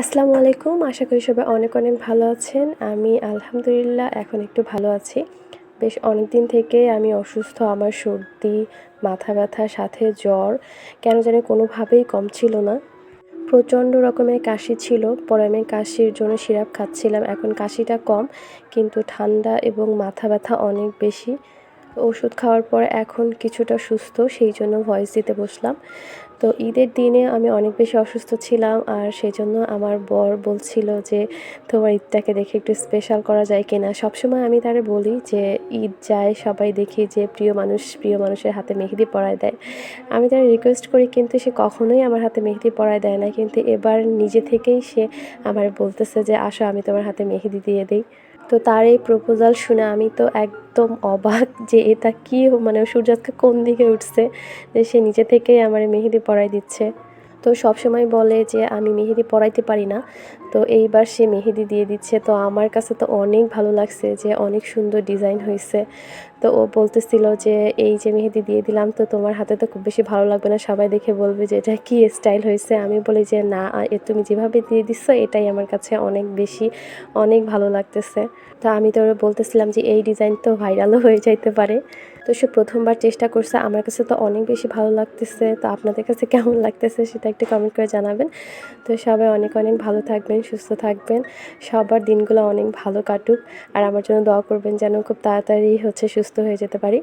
আসসালামু আলাইকুম। আশা করি সবাই অনেক অনেক ভালো আছেন। আমি আলহামদুলিল্লাহ এখন একটু ভালো আছি। বেশ অনেক দিন থেকে আমি অসুস্থ, আমার সর্দি, মাথা ব্যথা, সাথে জ্বর, কেন জানি কোনোভাবেই কম ছিল না। প্রচণ্ড রকমের কাশি ছিল। পরে আমি কাশির জন্য সিরাপ খাচ্ছিলাম। এখন কাশিটা কম, কিন্তু ঠান্ডা এবং মাথা ব্যথা অনেক বেশি। ওষুধ খাওয়ার পর এখন কিছুটা সুস্থ, সেই জন্য ভয়েস দিতে বসলাম। তো ঈদের দিনে আমি অনেক বেশি অসুস্থ ছিলাম আর সেই জন্য আমার বর বলছিল যে, তোমার ঈদটাকে দেখে একটু স্পেশাল করা যায় কিনা? সবসময় আমি তারে বলি যে, ঈদ যায়, সবাই দেখি যে প্রিয় মানুষ প্রিয় মানুষের হাতে মেহেদি পরায় দেয়। আমি তার রিকোয়েস্ট করি, কিন্তু সে কখনোই আমার হাতে মেহেদি পরায় দেয় না। কিন্তু এবার নিজে থেকেই সে আমার বলতেছে যে, আসো, আমি তোমার হাতে মেহেদি দিয়ে দিই। তো তার এই প্রপোজাল শুনে আমি তো একদম অবাক যে এটা কি মানে সূর্যাস্ত কোন দিকে উঠছে, যে সে নিজে থেকেই আমার মেহেদি পরাই দিচ্ছে। তো সব সময় বলে যে, আমি মেহেদি পরাইতে পারি না। তো এইবার সে মেহেদি দিয়ে দিচ্ছে। তো আমার কাছে তো অনেক ভালো লাগছে যে, অনেক সুন্দর ডিজাইন হয়েছে। তো ও বলতেছিল যে, এই যে মেহেদি দিয়ে দিলাম, তো তোমার হাতে তো খুব বেশি ভালো লাগবে না। সবাই দেখে বলবে যে, এটা কী স্টাইল হয়েছে? আমি বলি যে, না তুমি যেভাবে দিয়ে দিচ্ছ এটাই আমার কাছে অনেক বেশি, অনেক ভালো লাগতেছে। তো আমি তো ওরা বলতেছিলাম যে, এই ডিজাইন তো ভাইরালও হয়ে যাইতে পারে। তো সে প্রথমবার চেষ্টা করছে। আমার কাছে তো অনেক বেশি ভালো লাগতেছে। তো আপনাদের কাছে কেমন লাগতেছে সেটা একটু কমেন্ট করে জানাবেন। তো সবাই অনেক অনেক ভালো থাকবেন, সুস্থ থাকবেন। সবার দিনগুলো অনেক ভালো কাটুক। আর আমার জন্য দোয়া করবেন যেন খুব তাড়াতাড়ি হচ্ছে সুস্থ হয়ে যেতে পারি।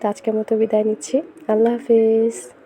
তো আজকের মতো বিদায় নিচ্ছি। আল্লাহ হাফিজ।